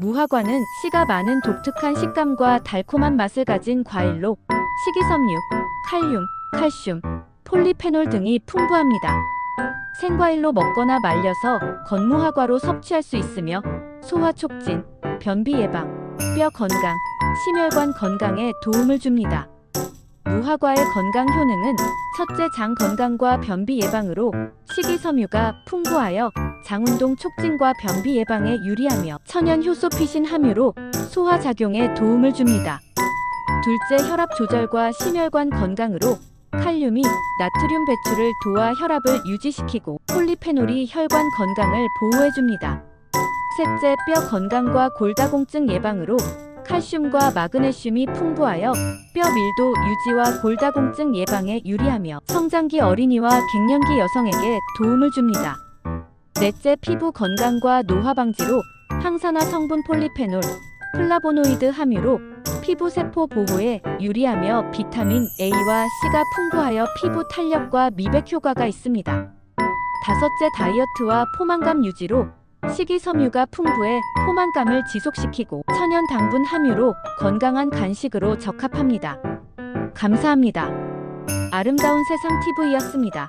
무화과는 씨가 많은 독특한 식감과 달콤한 맛을 가진 과일로 식이섬유, 칼륨, 칼슘, 폴리페놀 등이 풍부합니다. 생과일로 먹거나 말려서 건무화과로 섭취할 수 있으며 소화 촉진, 변비 예방, 뼈 건강, 심혈관 건강에 도움을 줍니다. 무화과의 건강 효능은 첫째 장 건강과 변비 예방으로 식이섬유가 풍부하여 장운동 촉진과 변비 예방에 유리하며 천연 효소 피신 함유로 소화 작용에 도움을 줍니다. 둘째 혈압 조절과 심혈관 건강으로 칼륨이 나트륨 배출을 도와 혈압을 유지시키고 폴리페놀이 혈관 건강을 보호해 줍니다. 셋째 뼈 건강과 골다공증 예방으로 칼슘과 마그네슘이 풍부하여 뼈 밀도 유지와 골다공증 예방에 유리하며 성장기 어린이와 갱년기 여성에게 도움을 줍니다. 넷째 피부 건강과 노화 방지로 항산화 성분 폴리페놀, 플라보노이드 함유로 피부 세포 보호에 유리하며 비타민 A와 C가 풍부하여 피부 탄력과 미백 효과가 있습니다. 다섯째 다이어트와 포만감 유지로 식이섬유가 풍부해 포만감을 지속시키고 천연 당분 함유로 건강한 간식으로 적합합니다. 감사합니다. 아름다운 세상 TV였습니다.